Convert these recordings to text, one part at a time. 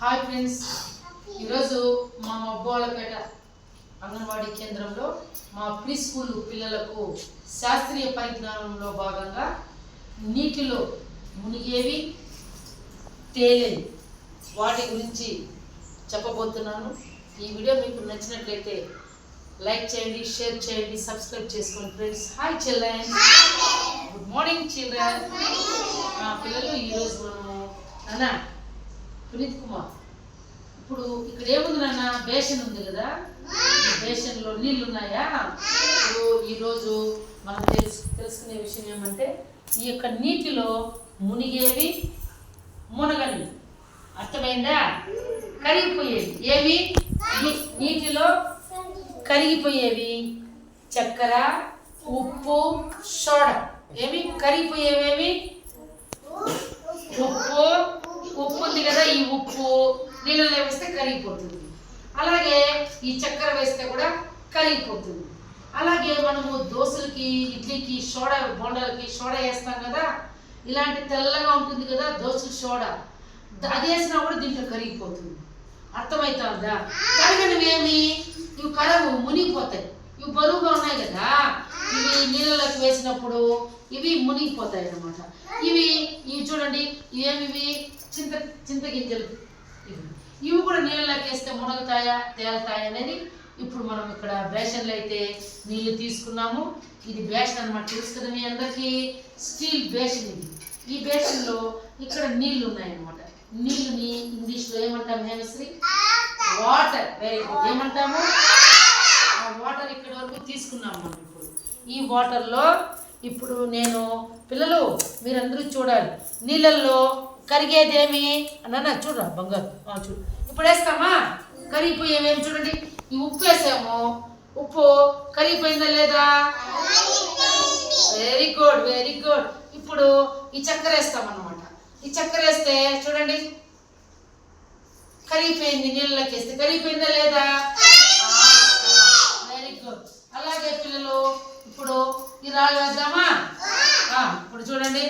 Hi friends ఈరోజు మా మబ్బోళ్ళపేట అంగన్వాడీ కేంద్రంలో మా ప్రీ స్కూల్ పిల్లలకు శాస్త్రీయ పరిజ్ఞానంలో భాగంగా నీటిలో మునిగేవి తేలేవి. వాటి గురించి చెప్పబోతున్నాను. ఈ వీడియో మీకు నచ్చినట్లయితే లైక్ చేయండి షేర్ చేయండి సబ్స్క్రైబ్ చేసుకోండి friends. Hi children good morning children పిల్లలు ఈరోజు మనము నాన్న పునీత్ కుమార్. ఇప్పుడు ఇక్కడ ఏముంది నాన్న? బేషన్ ఉంది కదా? ఈ బేషన్లో నీళ్ళు ఉన్నాయా ఇప్పుడు ఈరోజు మనం తెలుసు తెలుసుకునే విషయం ఏమంటే ఈ యొక్క నీటిలో మునిగేవి మునగని అర్థమైందా? కరిగిపోయేవి. ఏవి? నీ- నీటిలో కరిగిపోయేవి. చక్కెర ఉప్పు సోడా. ఏమి కరిగిపోయేవేవి ఉప్పు ఉప్పు ఉంది కదా ఈ ఉప్పు నీళ్ళలో వేస్తే కరిగిపోతుంది అలాగే ఈ చక్కెర వేస్తే కూడా కరిగిపోతుంది అలాగే మనము దోశలకి ఇడ్లీకి సోడా బొండాలకి సోడా వేస్తాం కదా ఇలాంటి తెల్లగా ఉంటుంది కదా దోశలు సోడా. అది వేసినా కూడా దీంట్లో కరిగిపోతుంది అర్థమవుతుందా కరగనివి ఏమి ఇవి కరవు మునిగిపోతాయి. ఇవి బరువుగా ఉన్నాయి కదా? ఇవి నీళ్ళలోకి వేసినప్పుడు ఇవి మునిగిపోతాయి అన్నమాట. ఇవి ఇవి చూడండి ఇవేమివి చింత చింతగింజలు ఇవి. ఇవి కూడా నీళ్ళలోకి వేస్తే మునగుతాయా తేలుతాయా అనేది ఇప్పుడు మనం ఇక్కడ బేషన్లో అయితే నీళ్ళు తీసుకున్నాము. ఇది బేషన్ అనమాట తెలుసు కదా మీ అందరికీ స్టీల్ బేషన్ ఇది. ఈ బేషన్లో ఇక్కడ నీళ్ళు ఉన్నాయన్నమాట. నీళ్ళని ఇంగ్లీష్లో ఏమంటాం హేమశ్రీ? వాటర్ వెరీ గుడ్ ఏమంటాము? వాటర్ ఇక్కడ వరకు తీసుకున్నాం మనం ఇప్పుడు. ఈ వాటర్లో ఇప్పుడు నేను పిల్లలు మీరందరూ చూడాలి. నీళ్ళల్లో కరిగేదేమి? అన్న చూడరా బంగారు. ఆ, చూడు. ఇప్పుడు వేస్తామా కరిగిపోయేవేమి చూడండి. ఈ ఉప్పు వేసాము. ఉప్పు కరిగిపోయిందా లేదా? వెరీ గుడ్ వెరీ గుడ్ ఇప్పుడు ఈ చక్కెర వేస్తాం అన్నమాట ఈ చక్కెర వేస్తే చూడండి. కరిగిపోయింది నీళ్ళకి వేస్తే. కరిగిపోయిందా లేదా? అలాగే పిల్లలు ఇప్పుడు ఈ రాళ్ళు వేద్దామా? ఇప్పుడు చూడండి.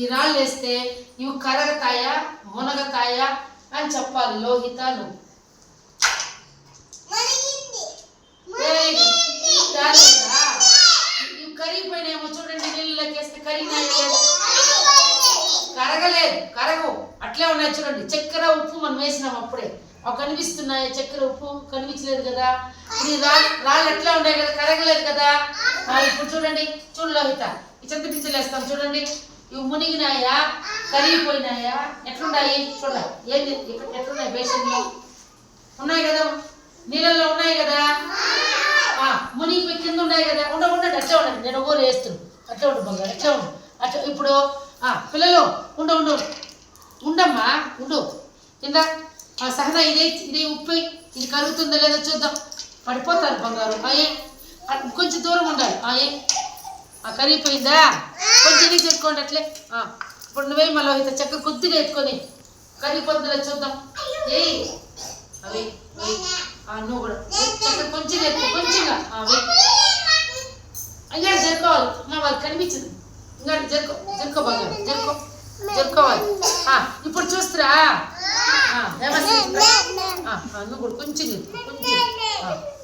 ఈ రాళ్ళు వేస్తే ఇవి కరగతాయా మునగతాయా అని చెప్పాలి లోహితాలు? ఇవి కరిగిపోయినాయేమో చూడండి నీళ్ళకి వేస్తే కరిగినాయి లేదా? కరగలేదు కరగవు. అట్లే ఉన్నాయి చూడండి. చక్కెర ఉప్పు మనం వేసినాం అప్పుడే. అవి కనిపిస్తున్నాయి చక్కెర ఉప్పు? కనిపించలేదు కదా. ఇది రాళ్ళు రాళ్ళు ఎట్లా ఉన్నాయి కదా? కరగలేదు కదా? ఇప్పుడు చూడండి చూడు లోహిత. ఈ చింత పింఛలు వేస్తాం చూడండి. ఇవి మునిగినాయా? కరిగిపోయినాయా? ఎట్లున్నాయి? చూడ. ఏంది? ఇక్కడ ఎట్లున్నాయి? బేషన్లు. ఉన్నాయి కదా? నీళ్ళల్లో ఉన్నాయి కదా? ఆ, మునిగిపోయి కింద ఉన్నాయి కదా? ఉండ ఉండండి అట్లా ఉండండి నేను ఊరు వేస్తున్నాను అట్లా ఉండు బంగారు అట్లా ఉండు. అట్లా ఇప్పుడు ఆ, పిల్లలు ఉండు ఉండు. ఉండమ్మా ఉండు. కింద ఆ సహనా ఇదే ఇదే ఉప్పు. ఇది కరుగుతుందో లేదో చూద్దాం. పడిపోతారు బంగారు. అయ్యే కొంచెం దూరం ఉండాలి. అయ్యే ఆ కరిగిపోయిందా? కొంచెం నీకు చెప్పుకోండి అట్లే. ఇప్పుడు నువ్వే మళ్ళీ ఇంత చెక్క కొద్దిగా ఎత్తుకొని కరిగిపోతుందో లేదో చూద్దాం. ఏయ్ అవి నువ్వు కూడా. చక్కెర కొంచెం ఎత్తు కొంచెంగా. అవి వెయ్. ఇంకా జరుకోవాలి. మా వాళ్ళు కనిపించదు. ఇంకా జరుకో జరుకో బంగారు జరుకో జరుకోవాలి. ఇప్పుడు చూస్తురా. నువ్వు కూడా కొంచెం కొంచెం.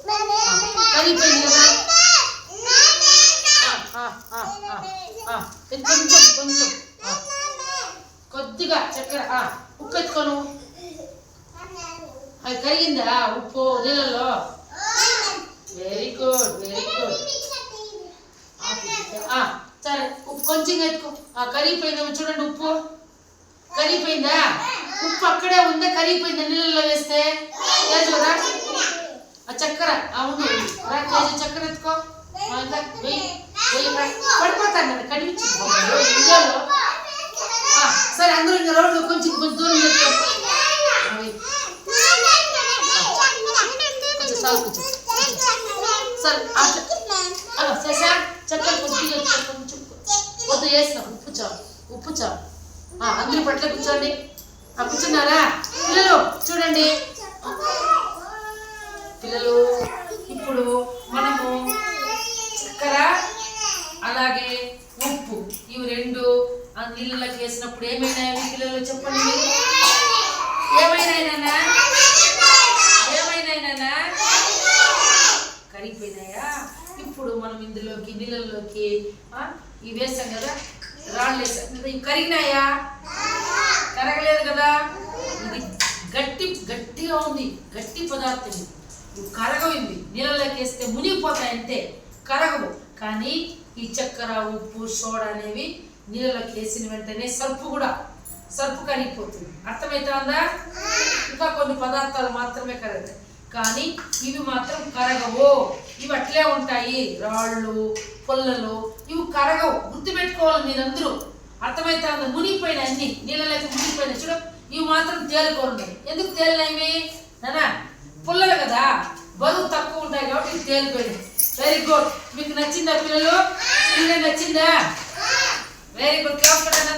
కరిగిపోయింది కదా కొంచెం కొంచెం కొద్దిగా చక్కెర ఉప్పు ఎత్తుకోను అది కరిగిందా? ఉప్పు నీళ్ళలో? వెరీ గుడ్ వెరీ గుడ్ సరే ఉప్పు కొంచెం ఎత్తుకో ఆ చూడండి ఉప్పు. కరిగిపోయిందా? ఉప్పు అక్కడే ఉందా? కరిగిపోయిందా నీళ్ళలో వేస్తే? చక్కెర. తేజు చక్కెర ఎత్తుకో. పడిపోతాను కనిపించింది ఆ, సరే అందరూ ఇంకా రోడ్లు కొంచెం కొంచెం దూరం చెప్తాం. కొంచెం సాగు కొంచెం. సరే శశా చక్కెర కొంచెం వేసిన ఉప్పు ఉప్పు అందరూ పట్ల కూర్చోండి. ఆ కూర్చున్నారా? పిల్లలు చూడండి. పిల్లలు. ఇప్పుడు మనము చక్కెర అలాగే ఉప్పు. ఇవి రెండు ఆ నీళ్ళకి వేసినప్పుడు ఏమైనా పిల్లలు చెప్పండి ఏమైనా ఏమైనా కరిగిపోయినాయా? ఇప్పుడు మనం ఇందులోకి నీళ్ళల్లోకి ఇవి వేస్తాం కదా రాళ్ళు ఇవి కరిగినాయా? కరగలేదు కదా? ఇది గట్టి గట్టిగా ఉంది గట్టి పదార్థం ఇవి కరగవు ఇవి నీళ్ళలోకి వేస్తే కరగవు. కానీ ఈ చక్కెర ఉప్పు సోడా అనేవి నీళ్ళలోకి వేసిన వెంటనే సర్పు కూడా సర్పు కరిగిపోతుంది. అర్థమవుతుందా ఇంకా కొన్ని పదార్థాలు మాత్రమే కరగదు కానీ ఇవి మాత్రం కరగవు. ఇవి అట్లే ఉంటాయి. రాళ్ళు పొల్లలు ఇవి కరగవు. గుర్తుపెట్టుకోవాలి మీరందరూ. అర్థమవుతుంది మునిగిపోయిన అన్ని. నీళ్ళలోకి మునిగిపోయినాయి. చూడ ఇవి మాత్రం తేలిపోఉన్నాయి ఎందుకు తేలినవి నానా పుల్లలు కదా బరువు తక్కువ ఉంటాయి వెరీ గుడ్ మీకు నచ్చిందా పిల్లలు? నచ్చిందా? వెరీ గుడ్ క్లాస్ పెట్టండి